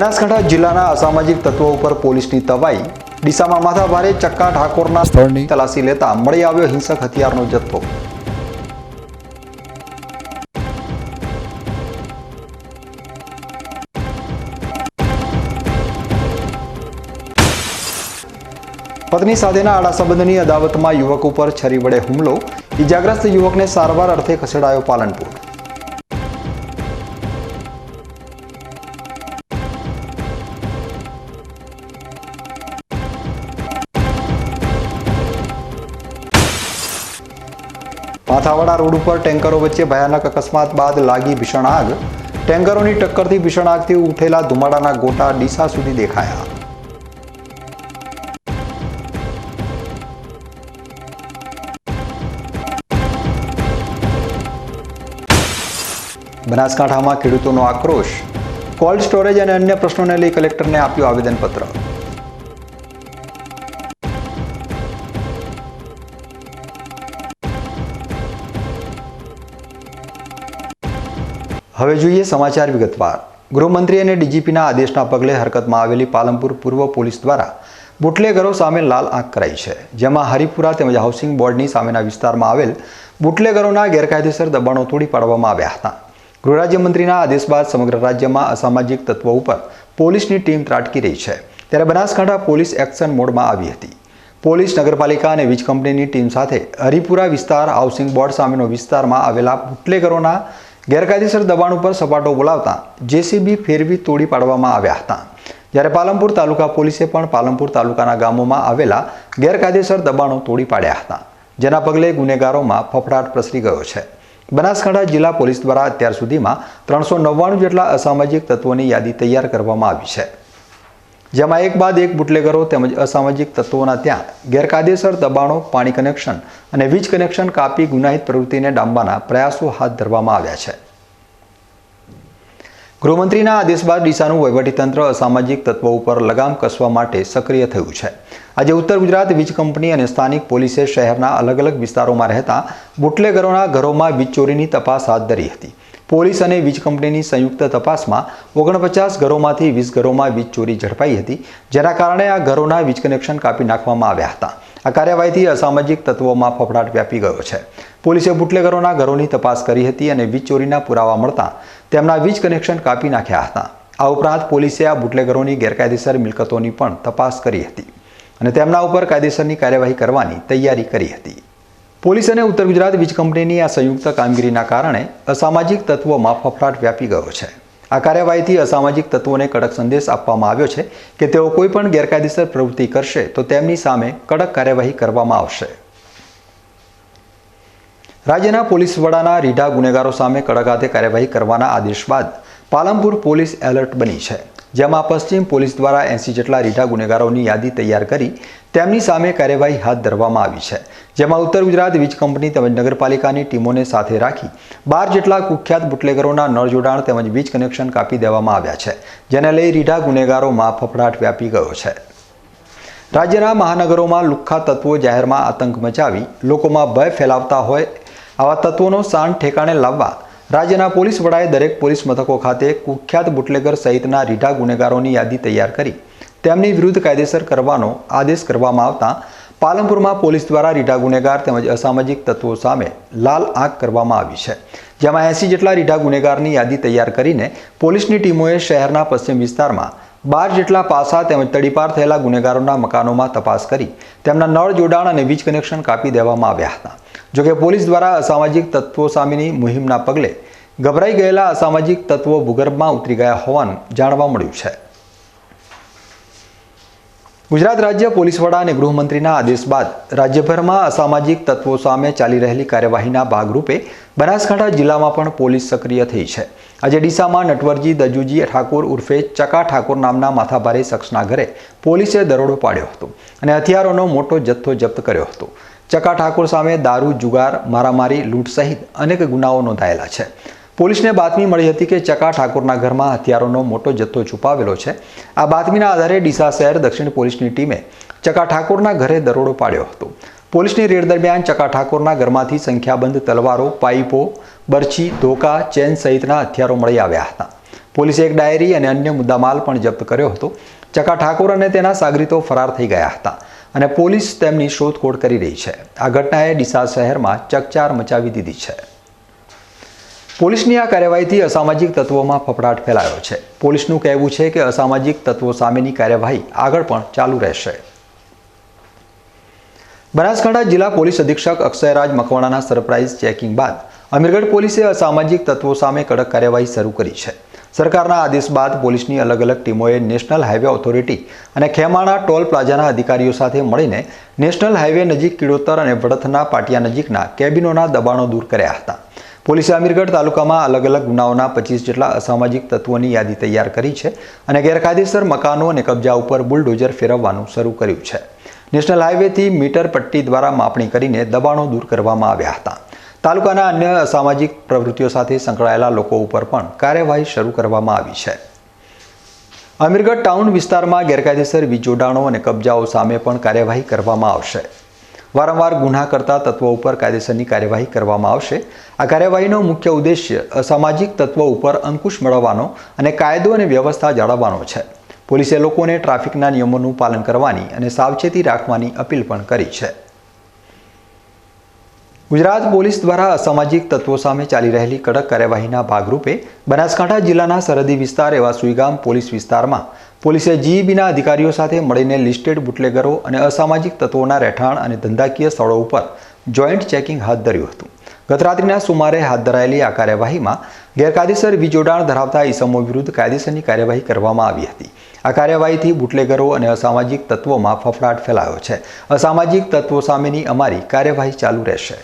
બનાસકાંઠા જિલ્લાના અસામાજિક તત્વો ઉપર પોલીસની તવાઈ. ડીસામાં માથાભારે ચક્કા ઠાકોરના સ્થળની તલાસી લેતા મળી આવ્યો હિંસક હથિયારનો જથ્થો. પત્ની સાથેના આડા સંબંધની અદાવતમાં યુવક ઉપર છરી વડે હુમલો. ઇજાગ્રસ્ત યુવકને સારવાર અર્થે ખસેડાયો પાલનપુર. માથાવાડા રોડ ઉપર ટેન્કરો વચ્ચે ભયાનક અકસ્માત બાદ લાગી ભીષણ આગ. ટેન્કરોની ટક્કરથી ભીષણ આગથી ઉઠેલા ધુમાડાના ગોટા ડીસા સુધી દેખાયા. બનાસકાંઠામાં ખેડૂતોનો આક્રોશ. કોલ્ડ સ્ટોરેજ અને અન્ય પ્રશ્નોને લઈ કલેક્ટરને આપ્યું આવેદનપત્ર. હવે જોઈએ સમાચાર વિગતવાર. ગૃહમંત્રી અને ડીજીપીના આદેશના પગલે હરકતમાં આવેલી પાલનપુર પૂર્વ પોલીસ દ્વારા બુટલેગરો સામે લાલ આંખ કરાઈ છે, જેમાં હરિપુરા તેમજ હાઉસિંગ બોર્ડની સામેના વિસ્તારમાં આવેલ બુટલેગરોના ગેરકાયદેસર દબાણો તોડી પાડવામાં આવ્યા હતા. ગૃહરાજ્યમંત્રીના આદેશ બાદ સમગ્ર રાજ્યમાં અસામાજિક તત્વો ઉપર પોલીસની ટીમ ત્રાટકી રહી છે, ત્યારે બનાસકાંઠા પોલીસ એક્શન મોડમાં આવી હતી. પોલીસ, નગરપાલિકા અને વીજ કંપનીની ટીમ સાથે હરિપુરા વિસ્તાર હાઉસિંગ બોર્ડ સામેનો વિસ્તારમાં આવેલા બુટલેગરોના ગેરકાયદેસર દબાણ ઉપર સપાટો બોલાવતા જેસીબી ફેરવી તોડી પાડવામાં આવ્યા હતા. જ્યારે પાલનપુર તાલુકા પોલીસે પણ પાલનપુર તાલુકાના ગામોમાં આવેલા ગેરકાયદેસર દબાણો તોડી પાડ્યા હતા. જેના પગલે ગુનેગારોમાં ફફડાટ પ્રસરી ગયો છે. બનાસકાંઠા જિલ્લા પોલીસ દ્વારા અત્યાર સુધીમાં ત્રણસો નવ્વાણું જેટલા અસામાજિક તત્વોની યાદી તૈયાર કરવામાં આવી છે. જેમાં એક બાદ એક બુટલેગરો તેમજ અસામાજિક તત્વોના ત્યાં ગેરકાયદેસર દબાણો, પાણી કનેક્શન અને વીજ કનેક્શન કાપી ગુનાહિત પ્રવૃત્તિને ડામવાના પ્રયાસો હાથ ધરવામાં આવ્યા છે. ગૃહમંત્રીના આદેશ બાદ ડીસાનું વહીવટીતંત્ર અસામાજિક તત્વો ઉપર લગામ કસવા માટે સક્રિય થયું છે. આજે ઉત્તર ગુજરાત વીજ કંપની અને સ્થાનિક પોલીસે શહેરના અલગ અલગ વિસ્તારોમાં રહેતા બુટલેગરોના ઘરોમાં વીજ ચોરીની તપાસ હાથ ધરી હતી. પોલીસ અને વીજ કંપનીની સંયુક્ત તપાસમાં ઓગણપચાસ ઘરોમાંથી વીસ ઘરોમાં વીજ ચોરી ઝડપાઈ હતી, જેના કારણે આ ઘરોના વીજ કનેક્શન કાપી નાખવામાં આવ્યા હતા. આ કાર્યવાહીથી અસામાજિક તત્વોમાં ફફડાટ વ્યાપી ગયો છે. પોલીસે બુટલેગરોના ઘરોની તપાસ કરી હતી અને વીજ ચોરીના પુરાવા મળતા તેમના વીજ કનેક્શન કાપી નાખ્યા હતા. આ ઉપરાંત પોલીસે આ બુટલેગરોની ગેરકાયદેસર મિલકતોની પણ તપાસ કરી હતી અને તેમના ઉપર કાયદેસરની કાર્યવાહી કરવાની તૈયારી કરી હતી. પોલીસ અને ઉત્તર ગુજરાત વીજ કંપનીની આ સંયુક્ત કામગીરીના કારણે અસામાજિક તત્વોમાં ફફડાટ વ્યાપી ગયો છે. આ કાર્યવાહીથી અસામાજિક તત્વોને કડક સંદેશ આપવામાં આવ્યો છે કે તેઓ કોઈપણ ગેરકાયદેસર પ્રવૃત્તિ કરશે તો તેમની સામે કડક કાર્યવાહી કરવામાં આવશે. રાજ્યના પોલીસ વડાના રીઢા ગુનેગારો સામે કડક હાથે કાર્યવાહી કરવાના આદેશ બાદ પાલમપુર પોલીસ એલર્ટ બની છે. જેમાં પશ્ચિમ પોલીસ દ્વારા એંસી જેટલા રીઢા ગુનેગારોની યાદી તૈયાર કરી તેમની સામે કાર્યવાહી હાથ ધરવામાં આવી છે. જેમાં ઉત્તર ગુજરાત વીજ કંપની તેમજ નગરપાલિકાની ટીમોને સાથે રાખી બાર જેટલા કુખ્યાત બુટલેગરોના નળ જોડાણ તેમજ વીજ કનેક્શન કાપી દેવામાં આવ્યા છે, જેને લઈ રીઢા ગુનેગારોમાં ફફડાટ વ્યાપી ગયો છે. રાજ્યના મહાનગરોમાં લુખ્ખા તત્વો જાહેરમાં આતંક મચાવી લોકોમાં ભય ફેલાવતા હોય આવા તત્વોનો શાન ઠેકાણે લાવવા રાજ્યના પોલીસ વડાએ દરેક પોલીસ મથકો ખાતે કુખ્યાત બુટલેગર સહિતના રીઢા ગુનેગારોની યાદી તૈયાર કરી તેમની વિરુદ્ધ કાયદેસર કરવાનો આદેશ કરવામાં આવતા પાલનપુરમાં પોલીસ દ્વારા રીઢા ગુનેગાર તેમજ અસામાજિક તત્વો સામે લાલ આંખ કરવામાં આવી છે. જેમાં એંસી જેટલા રીઢા ગુનેગારની યાદી તૈયાર કરીને પોલીસની ટીમોએ શહેરના પશ્ચિમ વિસ્તારમાં બાર જેટલા પાસા તેમજ તડીપાર થયેલા ગુનેગારોના મકાનોમાં તપાસ કરી તેમના નળ જોડાણ અને વીજ કનેક્શન કાપી દેવામાં આવ્યા હતા. જોકે પોલીસ દ્વારા અસામાજિક તત્વો સામેની મુહિમના પગલે ગભરાઈ ગયેલા અસામાજિક તત્વો ભૂગર્ભમાં ઉતરી ગયા હોવાનું જાણવા મળ્યું છે. ગુજરાત રાજ્ય પોલીસ વડા અને ગૃહમંત્રીના આદેશ બાદ રાજ્યભરમાં અસામાજિક તત્વો સામે ચાલી રહેલી કાર્યવાહીના ભાગરૂપે બનાસકાંઠા જિલ્લામાં પણ પોલીસ સક્રિય થઈ છે. આજે ડીસામાં નટવરજી, દજુજી, ઠાકોર ઉર્ફે ચકા ઠાકોર નામના માથાભારે શખ્સના ઘરે પોલીસે દરોડો પાડ્યો હતો અને હથિયારોનો મોટો જથ્થો જપ્ત કર્યો હતો. ચકા ઠાકોર સામે દારૂ, જુગાર, મારામારી, લૂંટ સહિત અનેક ગુનાઓ નોંધાયેલા છે. પોલીસને બાતમી મળી હતી કે ચકા ઠાકોરના ઘરમાં હથિયારોનો મોટો જથ્થો છુપાવેલો છે. આ બાતમીના આધારે ડીસા શહેર દક્ષિણ પોલીસની ટીમે ચકા ઠાકોરના ઘરે દરોડો પાડ્યો હતો. પોલીસની રેડ દરમિયાન ચકા ઠાકોરના ઘરમાંથી સંખ્યાબંધ તલવારો, પાઇપો, બરછી, ધોકા, ચેન સહિતના હથિયારો મળી આવ્યા હતા. પોલીસે એક ડાયરી અને અન્ય મુદ્દામાલ પણ જપ્ત કર્યો હતો. ચકા ઠાકોર અને તેના સાગરીતો ફરાર થઈ ગયા હતા. અને પોલીસ તેમની શોધખોળ કરી રહી છે. આ ઘટનાએ ડીસા શહેરમાં ચકચાર મચાવી દીધી છે. પોલીસની આ કાર્યવાહીથી અસામાજિક તત્વોમાં ફફડાટ ફેલાયો છે. પોલીસનું કહેવું છે કે અસામાજિક તત્વો સામેની કાર્યવાહી આગળ પણ ચાલુ રહેશે. બનાસકાંઠા જિલ્લા પોલીસ અધિક્ષક અક્ષયરાજ મકવાણાના સરપ્રાઇઝ ચેકિંગ બાદ અમીરગઢ પોલીસે અસામાજિક તત્વો સામે કડક કાર્યવાહી શરૂ કરી છે. સરકારના આદેશ બાદ પોલીસની અલગ અલગ ટીમોએ નેશનલ હાઈવે ઓથોરિટી અને ખેમાણા ટોલ પ્લાઝાના અધિકારીઓ સાથે મળીને નેશનલ હાઈવે નજીક કિડોતર અને વડથના પાટિયા નજીકના કેબિનોના દબાણો દૂર કર્યા હતા. પોલીસે અમીરગઢ તાલુકામાં અલગ અલગ ગુનાઓના પચીસ જેટલા અસામાજિક તત્વોની યાદી તૈયાર કરી છે અને ગેરકાયદેસર મકાનો અને કબજા ઉપર બુલડોઝર ફેરવવાનું શરૂ કર્યું છે. નેશનલ હાઈવેથી મીટર પટ્ટી દ્વારા માપણી કરીને દબાણો દૂર કરવામાં આવ્યા હતા. તાલુકાના અન્ય અસામાજિક પ્રવૃત્તિઓ સાથે સંકળાયેલા લોકો ઉપર પણ કાર્યવાહી શરૂ કરવામાં આવી છે. અમીરગઢ ટાઉન વિસ્તારમાં ગેરકાયદેસર વીજ જોડાણો અને કબજાઓ સામે પણ કાર્યવાહી કરવામાં આવશે. વારંવાર ગુના કરતા તત્વો ઉપર કાયદેસરની કાર્યવાહી કરવામાં આવશે. આ કાર્યવાહીનો મુખ્ય ઉદ્દેશ્ય અસામાજિક તત્વો ઉપર અંકુશ મેળવવાનો અને કાયદો અને વ્યવસ્થા જાળવવાનો છે. પોલીસે લોકોને ટ્રાફિકના નિયમોનું પાલન કરવાની અને સાવચેતી રાખવાની અપીલ પણ કરી છે. ગુજરાત પોલીસ દ્વારા અસામાજિક તત્વો સામે ચાલી રહેલી કડક કાર્યવાહીના ભાગરૂપે બનાસકાંઠા જિલ્લાના સરહદી વિસ્તાર એવા સુઈગામ પોલીસ વિસ્તારમાં પોલીસે જીઈબીના અધિકારીઓ સાથે મળીને લિસ્ટેડ બુટલેગરો અને અસામાજિક તત્વોના રહેઠાણ અને ધંધાકીય સ્થળો ઉપર જોઈન્ટ ચેકિંગ હાથ ધર્યું હતું. ગતરાત્રિના સુમારે હાથ ધરાયેલી આ કાર્યવાહીમાં ગેરકાયદેસર વીજ જોડાણ ધરાવતા ઇસમો વિરુદ્ધ કાયદેસરની કાર્યવાહી કરવામાં આવી હતી. આ કાર્યવાહીથી બુટલેગરો અને અસામાજિક તત્વોમાં ફફડાટ ફેલાયો છે. અસામાજિક તત્વો સામેની અમારી કાર્યવાહી ચાલુ રહેશે.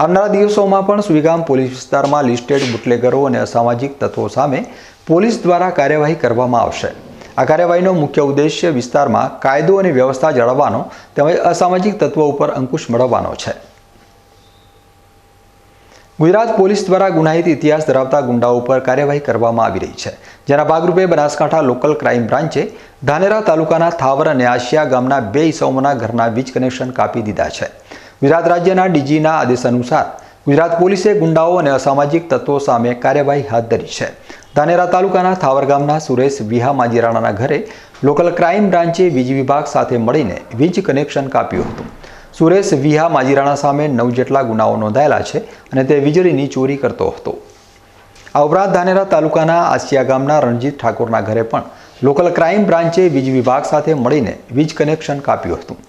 આવનારા દિવસોમાં પણ સુઈગામ પોલીસ વિસ્તારમાં લિસ્ટેડ બુટલેગરો અને અસામાજિક તત્વો સામે પોલીસ દ્વારા કાર્યવાહી કરવામાં આવશે. આ કાર્યવાહીનો મુખ્ય ઉદ્દેશ્ય વિસ્તારમાં કાયદો અને વ્યવસ્થા જાળવવાનો, તેમજ અસામાજિક તત્વો ઉપર અંકુશ મેળવવાનો છે. ગુજરાત પોલીસ દ્વારા ગુનાહિત ઇતિહાસ ધરાવતા ગુંડાઓ ઉપર કાર્યવાહી કરવામાં આવી રહી છે, જેના ભાગરૂપે બનાસકાંઠા લોકલ ક્રાઇમ બ્રાન્ચે ધાનેરા તાલુકાના થાવર અને આશિયા ગામના બે ઇસમોના ઘરના વીજ કનેક્શન કાપી દીધા છે. ગુજરાત રાજ્યના ડીજીના આદેશ અનુસાર ગુજરાત પોલીસે ગુંડાઓ અને અસામાજિક તત્વો સામે કાર્યવાહી હાથ ધરી છે. ધાનેરા તાલુકાના થાવર ગામના સુરેશ વિહા માજીરાણાના ઘરે લોકલ ક્રાઇમ બ્રાન્ચે વીજ વિભાગ સાથે મળીને વીજ કનેક્શન કાપ્યું હતું. સુરેશ વિહા માજીરાણા સામે નવ જેટલા ગુનાઓ નોંધાયેલા છે અને તે વીજળીની ચોરી કરતો હતો. આ ઉપરાંત ધાનેરા તાલુકાના આસિયા ગામના રણજીત ઠાકોરના ઘરે પણ લોકલ ક્રાઇમ બ્રાન્ચે વીજ વિભાગ સાથે મળીને વીજ કનેક્શન કાપ્યું હતું.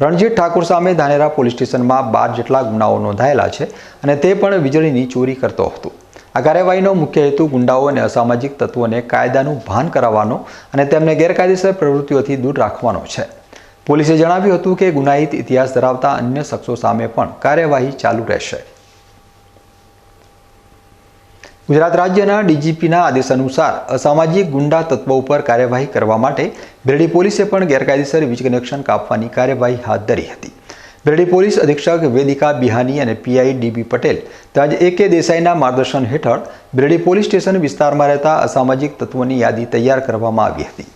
રણજીત ઠાકુર સામે ધાનેરા પોલીસ સ્ટેશનમાં બાર જેટલા ગુનાઓ નોંધાયેલા છે અને તે પણ વીજળીની ચોરી કરતો હતો. આ કાર્યવાહીનો મુખ્ય હેતુ ગુંડાઓ અને અસામાજિક તત્વોને કાયદાનું ભાન કરાવવાનો અને તેમને ગેરકાયદેસર પ્રવૃત્તિઓથી દૂર રાખવાનો છે. પોલીસે જણાવ્યું હતું કે ગુનાહિત ઇતિહાસ ધરાવતા અન્ય શખ્સો સામે પણ કાર્યવાહી ચાલુ રહેશે. ગુજરાત રાજ્યના ડીજીપીના આદેશ અનુસાર અસામાજિક ગુંડા તત્વો ઉપર કાર્યવાહી કરવા માટે બેરડી પોલીસે પણ ગેરકાયદેસર વીજ કનેક્શન કાપવાની કાર્યવાહી હાથ ધરી હતી. બેરડી પોલીસ અધિક્ષક વેદિકા બિહાની અને પીઆઈ ડીબી પટેલ તેમજ એ કે દેસાઈના માર્ગદર્શન હેઠળ બેરડી પોલીસ સ્ટેશન વિસ્તારમાં રહેતા અસામાજિક તત્વોની યાદી તૈયાર કરવામાં આવી હતી.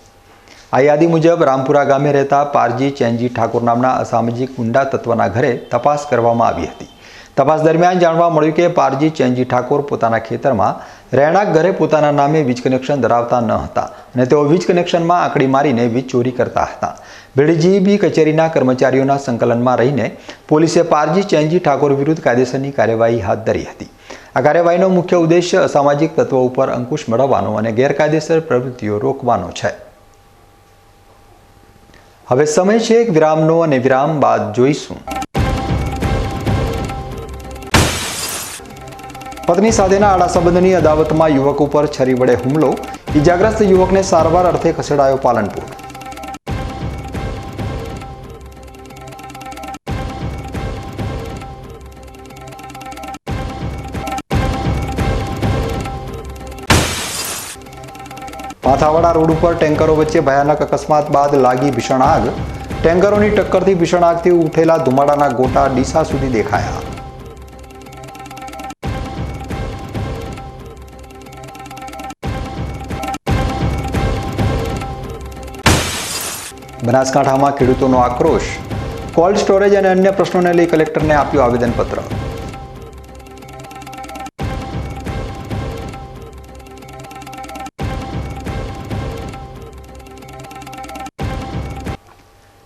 આ યાદી મુજબ રામપુરા ગામે રહેતા પારજી ચેનજી ઠાકોર નામના અસામાજિક ગુંડા તત્વના ઘરે તપાસ કરવામાં આવી હતી. તપાસ દરમિયાન જાણવા મળ્યું કે પારજી ચેનજી ઠાકોર પોતાના ખેતરમાં રહેણાંક ઘરે પોતાના નામે વીજ કનેક્શન ધરાવતા ન હતા અને તેઓ વીજ કનેક્શનમાં આંકડી મારીને વીજ ચોરી કરતા હતા. ભીડજીબી કચેરીના કર્મચારીઓના સંકલનમાં રહીને પોલીસે પારજી ચેનજી ઠાકોર વિરુદ્ધ કાયદેસરની કાર્યવાહી હાથ ધરી હતી. આ કાર્યવાહીનો મુખ્ય ઉદ્દેશ્ય અસામાજિક તત્વો ઉપર અંકુશ મેળવવાનો અને ગેરકાયદેસર પ્રવૃત્તિઓ રોકવાનો છે. હવે સમય છે, એક વિરામનો અને વિરામ બાદ જોઈશું. પત્ની સાથેના આડા સંબંધની અદાવતમાં યુવક ઉપર છરી વડે હુમલો. ઇજાગ્રસ્ત યુવકને સારવાર અર્થે ખસેડાયો પાલનપુર. માથાવાડા રોડ ઉપર ટેન્કરો વચ્ચે ભયાનક અકસ્માત બાદ લાગી ભીષણ આગ. ટેન્કરોની ટક્કરથી ભીષણ આગથી ઉઠેલા ધુમાડાના ગોટા ડીસા સુધી દેખાયા. બનાસકાંઠામાં ખેડૂતોનો આક્રોશ, કોલ્ડ સ્ટોરેજ અને અન્ય પ્રશ્નોને લઈ કલેક્ટરને આપ્યું આવેદનપત્ર.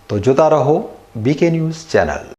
તો જોતા રહો BK news channel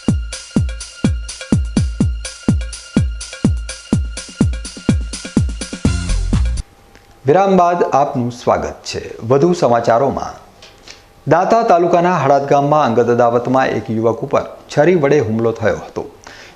વિરામ બાદ આપનું સ્વાગત છે. વધુ સમાચારોમાં. દાંતા તાલુકાના હળાદ ગામમાં અંગત અદાવતમાં એક યુવક ઉપર છરી વડે હુમલો થયો હતો.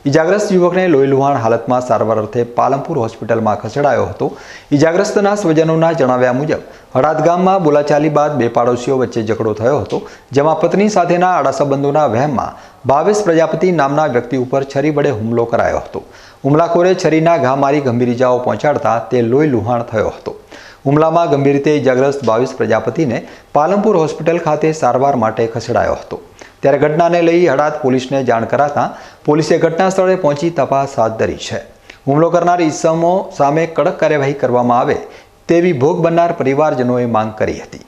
ઇજાગ્રસ્ત યુવકને લોહીલુહાણ હાલતમાં સારવાર અર્થે પાલનપુર હોસ્પિટલમાં ખસેડાયો હતો. ઇજાગ્રસ્તના સ્વજનોના જણાવ્યા મુજબ, હળાદ ગામમાં બોલાચાલી બાદ બે પાડોશીઓ વચ્ચે ઝઘડો થયો હતો, જેમાં પત્ની સાથેના આડા સંબંધોના વહેમમાં ભાવેશ પ્રજાપતિ નામના વ્યક્તિ ઉપર છરી વડે હુમલો કરાયો હતો. હુમલાખોરે છરીના ઘા મારી ગંભીર ઇજાઓ પહોંચાડતા તે લોહી લુહાણ થયો હતો. હુમલામાં ગંભીર રીતે ઇજાગ્રસ્ત બાવીસ પ્રજાપતિને પાલનપુર હોસ્પિટલ ખાતે સારવાર માટે ખસેડાયો હતો. ત્યારે ઘટનાને લઈ હડાત પોલીસને જાણ કરાતા પોલીસે ઘટના સ્થળે પહોંચી તપાસ હાથ ધરી છે. હુમલો કરનાર ઈસમો સામે કડક કાર્યવાહી કરવામાં આવે તેવી ભોગ બનનાર પરિવારજનોએ માંગ કરી હતી.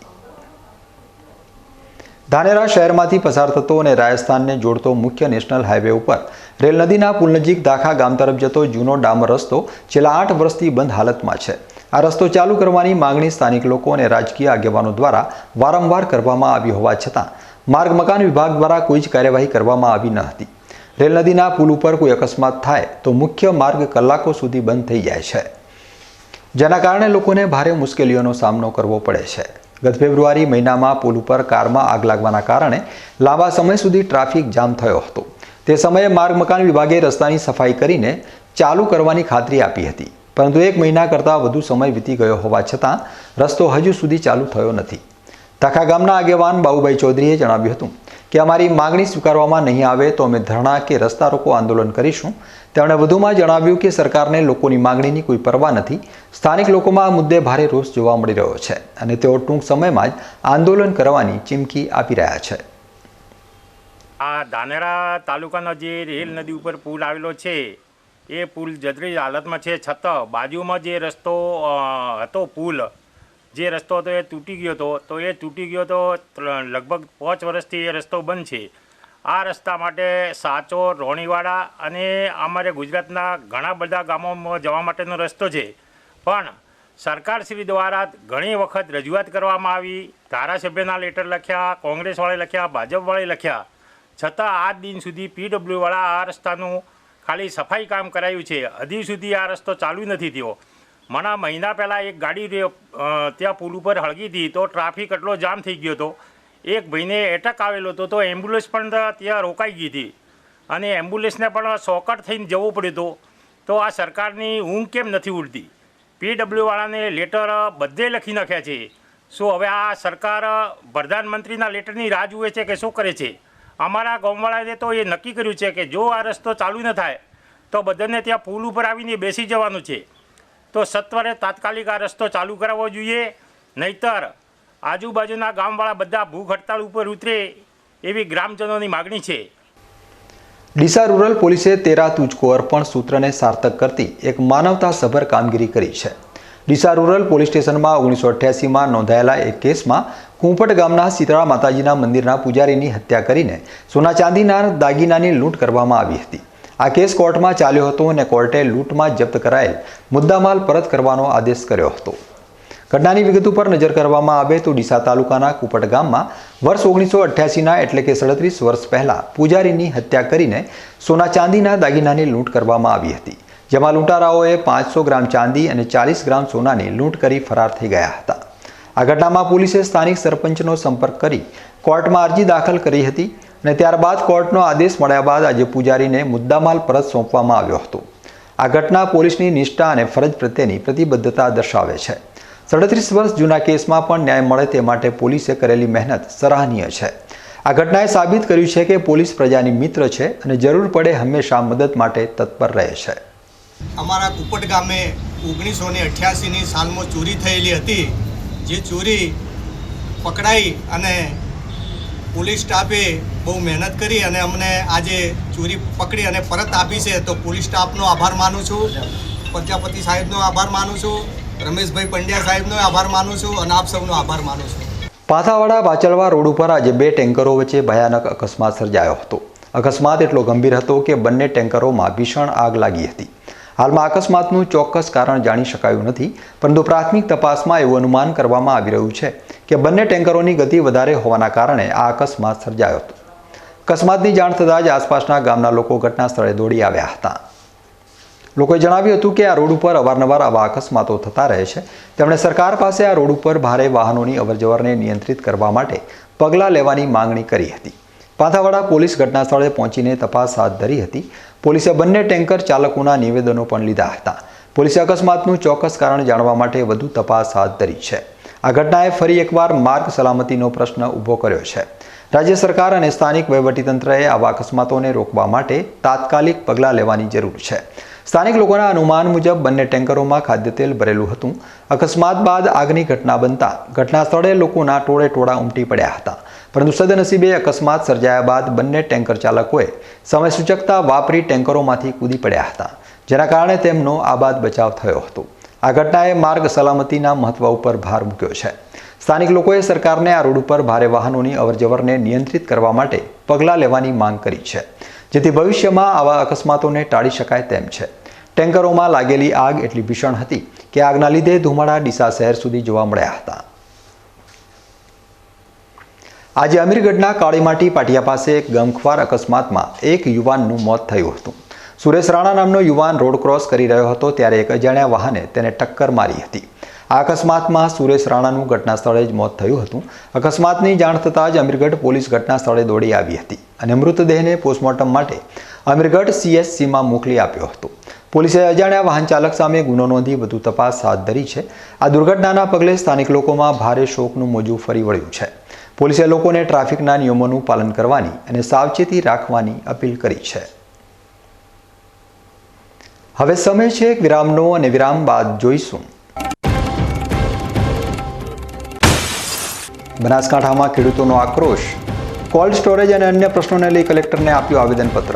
ધાનેરા શહેરમાંથી પસાર થતો અને રાજસ્થાનને જોડતો મુખ્ય નેશનલ હાઈવે ઉપર રેલ નદીના પુલ નજીક દાખા ગામ તરફ જતો જૂનો ડામર રસ્તો છેલ્લા આઠ વર્ષથી બંધ હાલતમાં છે. આ રસ્તો ચાલુ કરવાની માંગણી સ્થાનિક લોકો અને રાજકીય આગેવાનો દ્વારા વારંવાર કરવામાં આવી હોવા છતાં માર્ગ મકાન વિભાગ દ્વારા કોઈ જ કાર્યવાહી કરવામાં આવી ન હતી. રેલ નદીના પુલ ઉપર કોઈ અકસ્માત થાય તો મુખ્ય માર્ગ કલાકો સુધી બંધ થઈ જાય છે. જેના કારણે લોકોને ભારે મુશ્કેલીઓનો સામનો કરવો પડે છે. ગત ફેબ્રુઆરી મહિનામાં પુલ ઉપર કારમાં આગ લાગવાના કારણે લાંબા સમય સુધી ટ્રાફિક જામ થયો હતો. તે સમયે માર્ગ મકાન વિભાગે રસ્તાની સફાઈ કરીને ચાલુ કરવાની ખાતરી આપી હતી. પરંતુ એક મહિના કરતાં વધુ સમય વીતી ગયો હોવા છતાં રસ્તો હજુ સુધી ચાલુ થયો નથી. તાખા ગામના આગેવાન બાબુભાઈ ચૌધરીએ જણાવ્યું હતું કે અમારી માગણી સ્વીકારવામાં નહીં આવે તો અમે ધરણા કે રસ્તા રોકો આંદોલન કરીશું. તેમણે વધુમાં જણાવ્યું કે સરકારને લોકોની માગણીની કોઈ પરવા નથી. સ્થાનિક લોકોમાં આ મુદ્દે ભારે રોષ જોવા મળી રહ્યો છે અને તેઓ ટૂંક સમયમાં જ આંદોલન કરવાની ચીમકી આપી રહ્યા છે. આ ધાનેરા તાલુકાનો જે રેલ નદી ઉપર પુલ આવેલો છે એ પુલ જદરી હાલતમાં છે. છતાં બાજુમાં જે રસ્તો હતો પુલ, જે રસ્તો હતો એ તૂટી ગયો હતો. તો એ તૂટી ગયો તો લગભગ પાંચ વર્ષથી એ રસ્તો બંધ છે. આ રસ્તા માટે સાચો રોણીવાડા અને અમારે ગુજરાતના ઘણા બધા ગામોમાં જવા માટેનો રસ્તો છે. પણ સરકારશ્રી દ્વારા ઘણી વખત રજૂઆત કરવામાં આવી. ધારાસભ્યના લેટર લખ્યા, કોંગ્રેસવાળે લખ્યા, ભાજપવાળે લખ્યા. છતાં આજ દિન સુધી પીડબ્લ્યુવાળા આ રસ્તાનું ખાલી સફાઈ કામ કરાયું છે. હજી સુધી આ રસ્તો ચાલુ નથી થયો. મને મહિના પહેલાં એક ગાડી ત્યાં પુલ ઉપર હળગી હતી તો ટ્રાફિક એટલો જામ થઈ ગયો હતો. એક ભાઈને એટક આવેલો હતો તો એમ્બ્યુલન્સ પણ ત્યાં રોકાઈ ગઈ હતી. અને એમ્બ્યુલન્સને પણ સોકટ થઈને જવું પડ્યું હતું. તો આ સરકારની ઊંઘ કેમ નથી ઉડતી? પીડબ્લ્યુવાળાને લેટર બધે લખી નાખ્યા છે. શું હવે આ સરકાર પ્રધાનમંત્રીના લેટરની રાહ જુએ છે કે શું કરે છે? અમારા ગામવાળાએ તો એ નક્કી કર્યું છે કે જો આ રસ્તો ચાલુ ન થાય, તો બધાને ત્યાં પુલ ઉપર આવીને બેસી જવાનું છે. તો સત્વરે તાત્કાલિક આ રસ્તો ચાલુ કરાવવો જોઈએ, નહીતર આજુબાજુના ગામવાળા બધા ભૂખ હડતાળ ઉપર ઉતરે એવી ગ્રામજનોની માગણી છે. ડીસા રૂરલ પોલીસે તેરા તુજકો અર્પણ સૂત્રને સાર્થક કરતી એક માનવતાસભર કામગીરી કરી છે. ડીસા રૂરલ પોલીસ સ્ટેશનમાં ઓગણીસો અઠ્યાસીમાં નોંધાયેલા એક કેસમાં કુંપટ ગામના શીતળા માતાજીના મંદિરના પૂજારીની હત્યા કરીને સોના ચાંદીના દાગીનાની લૂંટ કરવામાં આવી હતી. આ કેસ કોર્ટમાં ચાલ્યો હતો અને કોર્ટે લૂંટમાં જપ્ત કરાયેલ મુદ્દામાલ પરત કરવાનો આદેશ કર્યો હતો. ઘટનાની વિગત ઉપર નજર કરવામાં આવે તો ડીસા તાલુકાના કુપટ ગામમાં વર્ષ ઓગણીસો અઠ્યાસીના એટલે કે સડત્રીસ વર્ષ પહેલાં પૂજારીની હત્યા કરીને સોના ચાંદીના દાગીનાની લૂંટ કરવામાં આવી હતી. જેમાં લૂંટારાઓએ પાંચસો ગ્રામ ચાંદી અને ચાલીસ ગ્રામ સોનાની લૂંટ કરી ફરાર થઈ ગયા હતા. આ ઘટનામાં પોલીસે સ્થાનિક સરપંચનો સંપર્ક કરી કોર્ટમાં અરજી દાખલ કરી હતી અને ત્યારબાદ કોર્ટનો આદેશ મળ્યા બાદ આજે પૂજારીને મુદ્દામાલ પરત સોંપવામાં આવ્યો હતો. આ ઘટના પોલીસની નિષ્ઠા અને ફરજ પ્રત્યેની પ્રતિબદ્ધતા દર્શાવે છે. સડત્રીસ વર્ષ જૂના કેસમાં પણ ન્યાય મળે તે માટે પોલીસે કરેલી મહેનત સરાહનીય છે. આ ઘટનાએ સાબિત કર્યું છે કે પોલીસ પ્રજાની મિત્ર છે અને જરૂર પડે હંમેશા મદદ માટે તત્પર રહે છે. અમારા કુપટ ગામે ઓગણીસો ને અઠ્યાસીની સાલમાં ચોરી થયેલી હતી. જે ચોરી પકડાઈ અને પોલીસ સ્ટાફે બહુ મહેનત કરી અને અમને આજે ચોરી પકડી અને પરત આપી છે, તો પોલીસ સ્ટાફનો આભાર માનું છું. પ્રજાપતિ સાહેબનો આભાર માનું છું. રમેશભાઈ પંડ્યા સાહેબનો આભાર માનું છું અને આપ સૌનો આભાર માનું છું. પાથાવાડા બાચલવા રોડ ઉપર આજે બે ટેન્કરો વચ્ચે ભયાનક અકસ્માત સર્જાયો હતો. અકસ્માત એટલો ગંભીર હતો કે બંને ટેન્કરોમાં ભીષણ આગ લાગી હતી. હાલમાં અકસ્માતનું ચોક્કસ કારણ જાણી શકાયું નથી, પરંતુ પ્રાથમિક તપાસમાં એવું અનુમાન કરવામાં આવી રહ્યું છે કે બંને ટેન્કરોની ગતિ વધારે હોવાના કારણે આ અકસ્માત સર્જાયો હતો. અકસ્માતની જાણ થતાં જ આસપાસના ગામના લોકો ઘટના સ્થળે દોડી આવ્યા હતા. લોકોએ જણાવ્યું હતું કે આ રોડ ઉપર અવારનવાર આવા અકસ્માતો થતા રહે છે. તેમણે સરકાર પાસે આ રોડ ઉપર ભારે વાહનોની અવરજવરને નિયંત્રિત કરવા માટે પગલાં લેવાની માંગણી કરી હતી. પાંથાવાડા પોલીસ ઘટના સ્થળે પહોંચીને તપાસ હાથ ધરી હતી. પોલીસે બંને ટેન્કર ચાલકોના નિવેદનો પણ લીધા હતા. પોલીસે અકસ્માતનું ચોક્કસ કારણ જાણવા માટે વધુ તપાસ હાથ ધરી છે. આ ઘટનાએ ફરી એકવાર માર્ગ સલામતીનો પ્રશ્ન ઊભો કર્યો છે. રાજ્ય સરકાર અને સ્થાનિક વહીવટીતંત્રએ આવા અકસ્માતોને રોકવા માટે તાત્કાલિક પગલાં લેવાની જરૂર છે. સ્થાનિક લોકોના અનુમાન મુજબ બંને ટેન્કરોમાં ખાદ્યતેલ ભરેલું હતું. અકસ્માત બાદ આગની ઘટના બનતા ઘટના સ્થળે લોકોના ટોળે ટોળા ઉમટી પડ્યા હતા. પરંતુ સદનસીબે અકસ્માત સર્જાયા બાદ બંને ટેન્કર ચાલકોએ સમય સૂચકતા વાપરી ટેન્કરોમાંથી કૂદી પડ્યા હતા, જેના કારણે તેમનો આબાદ બચાવ થયો હતો. આ ઘટનાએ માર્ગ સલામતીના મહત્વ ઉપર ભાર મૂક્યો છે. સ્થાનિક લોકોએ સરકારને આ રોડ ઉપર ભારે વાહનોની અવરજવરને નિયંત્રિત કરવા માટે પગલાં લેવાની માંગ કરી છે, જેથી ભવિષ્યમાં આવા અકસ્માતોને ટાળી શકાય તેમ છે. ટેન્કરોમાં લાગેલી આગ એટલી ભીષણ હતી કે આગના લીધે ધુમાડા ડીસા શહેર સુધી જોવા મળ્યા હતા. આજે અમીરગઢના કાળીમાટી પાટિયા પાસે એક ગમખ્વાર અકસ્માતમાં એક યુવાનનું મોત થયું હતું. સુરેશ રાણા નામનો યુવાન રોડ ક્રોસ કરી રહ્યો હતો ત્યારે એક અજાણ્યા વાહને તેને ટક્કર મારી હતી. આ અકસ્માતમાં સુરેશ રાણાનું ઘટના સ્થળે જ મોત થયું હતું. અકસ્માતની જાણ થતાં જ અમીરગઢ પોલીસ ઘટના સ્થળે દોડી આવી હતી અને મૃતદેહને પોસ્ટમોર્ટમ માટે અમીરગઢ સીએસસીમાં મોકલી આપ્યો હતો. પોલીસે અજાણ્યા વાહન ચાલક સામે ગુનો નોંધી વધુ તપાસ હાથ ધરી છે. આ દુર્ઘટનાના પગલે સ્થાનિક લોકોમાં ભારે શોકનું મોજું ફરી વળ્યું છે. પોલીસે લોકોને ટ્રાફિકના નિયમોનું પાલન કરવાની અને સાવચેતી રાખવાની અપીલ કરી છે. હવે સમય છે એક વિરામનો અને વિરામ બાદ જોઈશું. બનાસકાંઠામાં ખેડૂતોનો આક્રોશ. કોલ્ડ સ્ટોરેજ અને અન્ય પ્રશ્નોને લઈ કલેક્ટરને આપ્યું આવેદનપત્ર.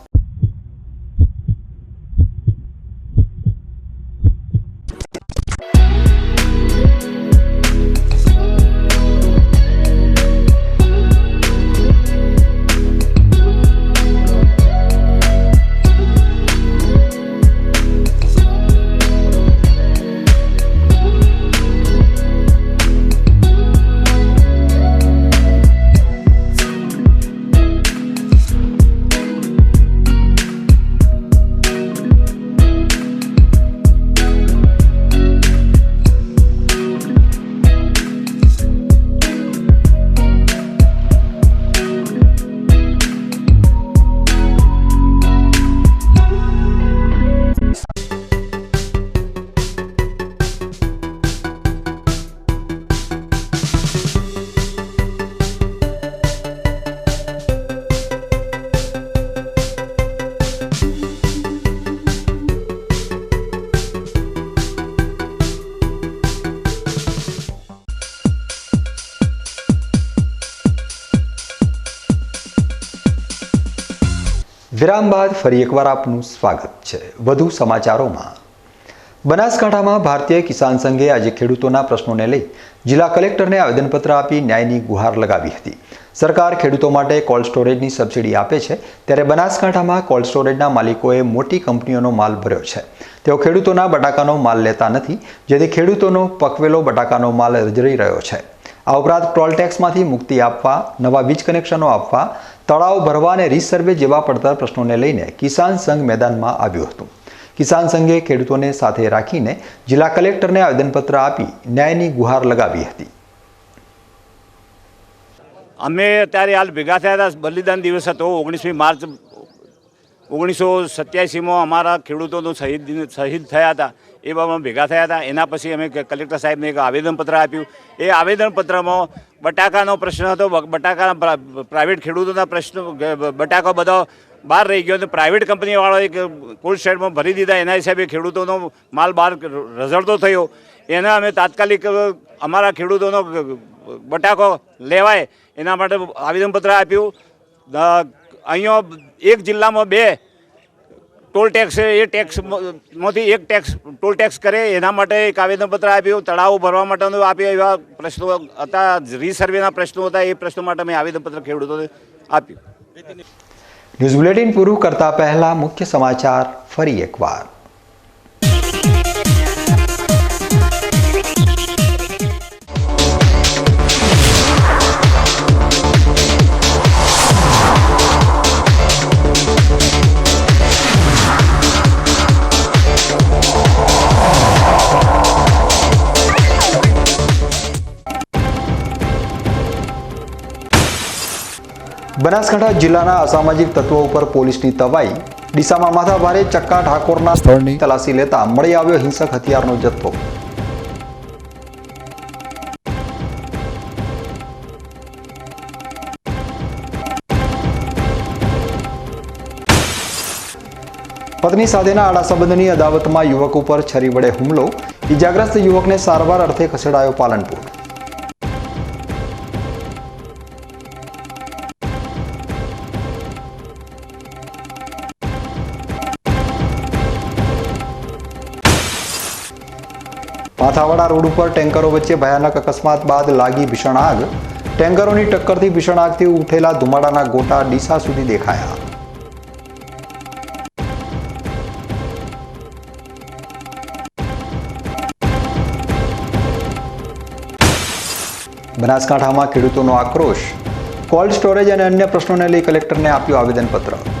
વિરામ બાદ ફરી એકવાર આપનું સ્વાગત છે. વધુ સમાચારોમાં. બનાસકાંઠામાં ભારતીય કિસાન સંઘે આજે ખેડૂતોના પ્રશ્નોને લઈ જિલ્લા કલેક્ટરને આવેદનપત્ર આપી ન્યાયની ગુહાર લગાવી હતી. સરકાર ખેડૂતો માટે કોલ્ડ સ્ટોરેજની સબસિડી આપે છે, ત્યારે બનાસકાંઠામાં કોલ્ડ સ્ટોરેજના માલિકોએ મોટી કંપનીઓનો માલ ભર્યો છે. તેઓ ખેડૂતોના બટાકાનો માલ લેતા નથી, જેથી ખેડૂતોનો પકવેલો બટાકાનો માલ રજરી રહ્યો છે. આ ઉપરાંત ટોલ ટેક્સમાંથી મુક્તિ આપવા, નવા વીજ કનેક્શનો આપવા, તળાવ ભરવા અને રીસર્વે જેવા પડતર પ્રશ્નોને લઈને કિસાન સંઘ મેદાનમાં આવ્યું હતું. કિસાન સંઘે ખેડૂતોને સાથે રાખીને જિલ્લા કલેક્ટરને આવેદનપત્ર આપી ન્યાયની ગુહાર લગાવી હતી. અમે અત્યારે હાલ ભેગા થયા હતા. બલિદાન દિવસ હતો. ઓગણીસમી માર્ચ, ઓગણીસો સત્યાસીમાં અમારા ખેડૂતોનું શહીદ શહીદ થયા હતા. એ બાબતમાં ભેગા થયા હતા. એના પછી અમે કલેક્ટર સાહેબને એક આવેદનપત્ર આપ્યું. એ આવેદનપત્રમાં બટાકાનો પ્રશ્ન હતો. બટાકા પ્રાઇવેટ ખેડૂતોના પ્રશ્નો બટાકા બધો બહાર રહી ગયો. અને પ્રાઇવેટ કંપનીવાળાએ એક કોલ્ડ સ્ટેટમાં ભરી દીધા. એના હિસાબે ખેડૂતોનો માલ બહાર રઝળતો થયો. એના અમે તાત્કાલિક અમારા ખેડૂતોનો બટાકો લેવાય. એના માટે આવેદનપત્ર આપ્યું. અહીંયા એક જિલ્લામાં બે ટોલ ટેક્સ એ ટેક્સમાંથી એક ટેક્સ, ટોલ ટેક્સ કરે, એના માટે એક આવેદનપત્ર આપ્યું, તળાવો ભરવા માટેનું આપ્યું, એવા પ્રશ્નો હતા, રીસર્વેના પ્રશ્નો હતા, એ પ્રશ્નો માટે મેં આવેદનપત્ર ખેડૂતોને આપ્યું. ન્યૂઝ બુલેટિન પૂરું કરતા પહેલા મુખ્ય સમાચાર ફરી એકવાર. બનાસકાંઠા જિલ્લાના અસામાજિક તત્વો ઉપર પોલીસની તવાઈ. ડીસામાં માથાભારે ચક્કા ઠાકોરના સ્થળની તલાસી લેતા મળી આવ્યો હિંસક હથિયારનો જથ્થો. પત્ની સાથેના આડા સંબંધની અદાવતમાં યુવક ઉપર છરી વડે હુમલો. ઇજાગ્રસ્ત યુવકને સારવાર અર્થે ખસેડાયો પાલનપુર. માથાવાડા રોડ ઉપર ટેન્કરો વચ્ચે ભયાનક અકસ્માત બાદ લાગી ભીષણ આગ. ટેન્કરોની ટક્કરથી ભીષણ આગથી ઉઠેલા ધુમાડાના ગોટા ડીસા સુધી દેખાયા. બનાસકાંઠામાં ખેડૂતોનો આક્રોશ. કોલ્ડ સ્ટોરેજ અને અન્ય પ્રશ્નોને લઈ કલેક્ટરને આપ્યું આવેદનપત્ર.